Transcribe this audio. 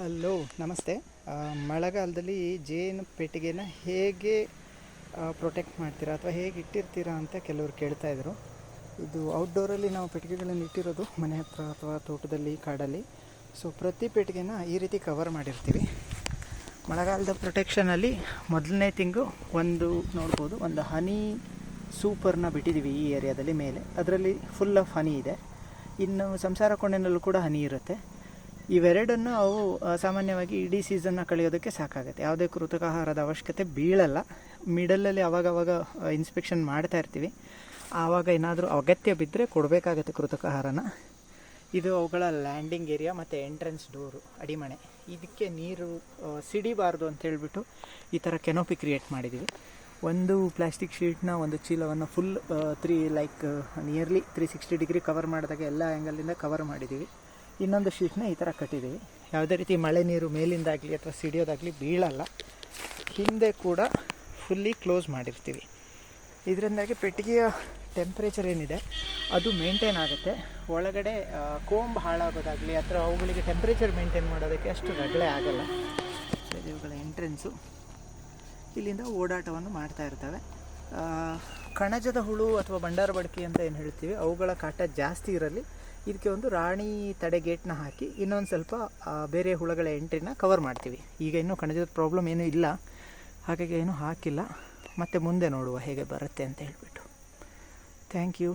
Hello, ನಮಸ್ತೆ. ಮಳೆಗಾಲದಲ್ಲಿ ಜೇನು ಪೆಟ್ಟಿಗೆನ ಹೇಗೆ ಪ್ರೊಟೆಕ್ಟ್ ಮಾಡ್ತೀರಾ ಅಥವಾ ಹೇಗೆ ಇಟ್ಟಿರ್ತೀರಾ ಅಂತ ಕೆಲವರು ಕೇಳ್ತಾ ಇದ್ರು. ಇದು ಔಟ್ಡೋರಲ್ಲಿ ನಾವು ಪೆಟ್ಟಿಗೆಗಳನ್ನು ಇಟ್ಟಿರೋದು ಮನೆ ಹತ್ರ ಅಥವಾ ತೋಟದಲ್ಲಿ, ಕಾಡಲ್ಲಿ. ಸೊ ಪ್ರತಿ ಪೆಟ್ಟಿಗೆನ ಈ ರೀತಿ ಕವರ್ ಮಾಡಿರ್ತೀವಿ. ಮಳೆಗಾಲದ ಪ್ರೊಟೆಕ್ಷನಲ್ಲಿ ಮೊದಲನೇ ತಿಂಗು ಒಂದು, ನೋಡ್ಬೋದು, ಒಂದು ಹನಿ ಸೂಪರ್ನ ಬಿಟ್ಟಿದ್ದೀವಿ ಈ ಏರಿಯಾದಲ್ಲಿ ಮೇಲೆ. ಅದರಲ್ಲಿ ಫುಲ್ ಆಫ್ ಹನಿ ಇದೆ. ಇನ್ನು ಸಂಸಾರ ಕೊಂಡೆನಲ್ಲೂ ಕೂಡ ಹನಿ ಇರುತ್ತೆ. ಇವೆರಡನ್ನು ಅವು ಸಾಮಾನ್ಯವಾಗಿ ಇಡೀ ಸೀಸನ್ನ ಕಳೆಯೋದಕ್ಕೆ ಸಾಕಾಗುತ್ತೆ. ಯಾವುದೇ ಕೃತಕ ಆಹಾರದ ಅವಶ್ಯಕತೆ ಬೀಳಲ್ಲ. ಮಿಡಲಲ್ಲಿ ಅವಾಗವಾಗ ಇನ್ಸ್ಪೆಕ್ಷನ್ ಮಾಡ್ತಾ ಇರ್ತೀವಿ. ಆವಾಗ ಏನಾದರೂ ಅಗತ್ಯ ಬಿದ್ದರೆ ಕೊಡಬೇಕಾಗತ್ತೆ ಕೃತಕ ಆಹಾರನ ಇದು ಅವುಗಳ ಲ್ಯಾಂಡಿಂಗ್ ಏರಿಯಾ ಮತ್ತು ಎಂಟ್ರೆನ್ಸ್ ಡೋರು ಅಡಿಮಣೆ ಇದಕ್ಕೆ ನೀರು ಸಿಡಿಬಾರ್ದು ಅಂತ ಹೇಳಿಬಿಟ್ಟು ಈ ಥರ ಕೆನೋಪಿ ಕ್ರಿಯೇಟ್ ಮಾಡಿದ್ದೀವಿ ಒಂದು ಪ್ಲಾಸ್ಟಿಕ್ ಶೀಟ್ನ ಒಂದು ಚೀಲವನ್ನು full three like nearly three sixty degree cover ಮಾಡಿದಾಗ ಎಲ್ಲ ಆ್ಯಂಗಲಿಂದ ಕವರ್ ಮಾಡಿದ್ದೀವಿ ಇನ್ನೊಂದು ಶೀಟ್ನ ಈ ಥರ ಕಟ್ಟಿದ್ದೀವಿ. ಯಾವುದೇ ರೀತಿ ಮಳೆ ನೀರು ಮೇಲಿಂದಾಗಲಿ ಅಥವಾ ಸಿಡಿಯೋದಾಗಲಿ ಬೀಳಲ್ಲ. ಹಿಂದೆ ಕೂಡ ಫುಲ್ಲಿ ಕ್ಲೋಸ್ ಮಾಡಿರ್ತೀವಿ. ಇದರಿಂದಾಗಿ ಪೆಟ್ಟಿಗೆಯ ಟೆಂಪ್ರೇಚರ್ ಏನಿದೆ, ಅದು ಮೇಂಟೈನ್ ಆಗುತ್ತೆ. ಒಳಗಡೆ ಕೋಂಬ್ ಹಾಳಾಗೋದಾಗಲಿ ಅಥವಾ ಅವುಗಳಿಗೆ ಟೆಂಪ್ರೇಚರ್ ಮೇಂಟೈನ್ ಮಾಡೋದಕ್ಕೆ ಅಷ್ಟು ರಗಳೆ ಆಗಲ್ಲ. ಇವುಗಳ ಎಂಟ್ರೆನ್ಸು ಇಲ್ಲಿಂದ ಓಡಾಟವನ್ನು ಮಾಡ್ತಾ ಇರ್ತವೆ. ಕಣಜದ ಹುಳು ಅಥವಾ ಬಂಡಾರ ಬಡಕಿ ಅಂತ ಏನು ಹೇಳ್ತೀವಿ, ಅವುಗಳ ಕಾಟ ಜಾಸ್ತಿ ಇರಲಿ. ಇದಕ್ಕೆ ಒಂದು ರಾಣಿ ತಡೆ ಗೇಟ್ನ ಹಾಕಿ ಇನ್ನೊಂದು ಸ್ವಲ್ಪ ಬೇರೆ ಹುಳಗಳ ಎಂಟ್ರಿನ ಕವರ್ ಮಾಡ್ತೀವಿ. ಈಗ ಇನ್ನೂ ಕಣಜದ ಪ್ರಾಬ್ಲಮ್ ಏನೂ ಇಲ್ಲ. ಹಾಗಾಗಿ ಏನೂ ಹಾಕಿಲ್ಲ. ಮತ್ತು ಮುಂದೆ ನೋಡುವ ಹೇಗೆ ಬರುತ್ತೆ ಅಂತ ಹೇಳಿಬಿಟ್ಟು. Thank you